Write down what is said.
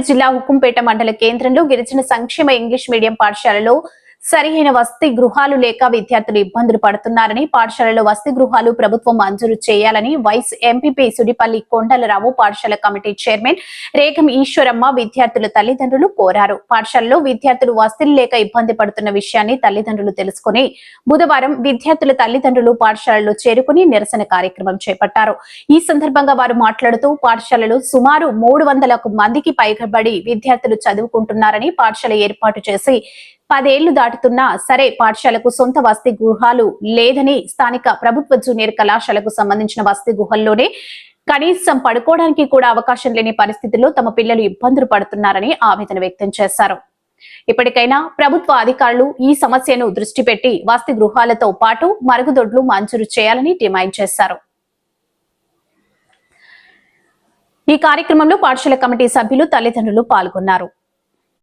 జిల్లా హుకుంపేట మండల కేంద్రంలో గిరిజన సంక్షేమ ఇంగ్లీష్ మీడియం పాఠశాలలో సరిహైన వసతి గృహాలు లేక విద్యార్థులు ఇబ్బందులు పడుతున్నారని పాఠశాలలో వసతి గృహాలు ప్రభుత్వం మంజూరు చేయాలని వైస్ ఎంపీపీ సుడిపల్లి కొండలరావు పాఠశాల కమిటీ చైర్మన్ రేఖం ఈశ్వరమ్మ విద్యార్థుల తల్లిదండ్రులు కోరారు. పాఠశాలలో విద్యార్థులు వసతులు లేక ఇబ్బంది పడుతున్న విషయాన్ని తల్లిదండ్రులు తెలుసుకుని బుధవారం విద్యార్థుల తల్లిదండ్రులు పాఠశాలలో చేరుకుని నిరసన కార్యక్రమం చేపట్టారు. ఈ సందర్భంగా వారు మాట్లాడుతూ పాఠశాలలో సుమారు మూడు వందలకు మందికి పైబడి విద్యార్థులు చదువుకుంటున్నారని పాఠశాల ఏర్పాటు చేసి పదేళ్ళు దాటుతున్నా సరే పాఠశాలకు సొంత వసతి గృహాలు లేదని స్థానిక ప్రభుత్వ జూనియర్ కళాశాలకు సంబంధించిన వసతి గుహల్లోనే కనీసం పడుకోవడానికి కూడా అవకాశం లేని పరిస్థితుల్లో తమ పిల్లలు ఇబ్బందులు పడుతున్నారని ఆవేదన వ్యక్తం చేశారు. ఇప్పటికైనా ప్రభుత్వ అధికారులు ఈ సమస్యను దృష్టి పెట్టి వసతి గృహాలతో పాటు మరుగుదొడ్లు మంజూరు చేయాలని డిమాండ్ చేశారు. ఈ కార్యక్రమంలో పాఠశాల కమిటీ సభ్యులు తల్లిదండ్రులు పాల్గొన్నారు.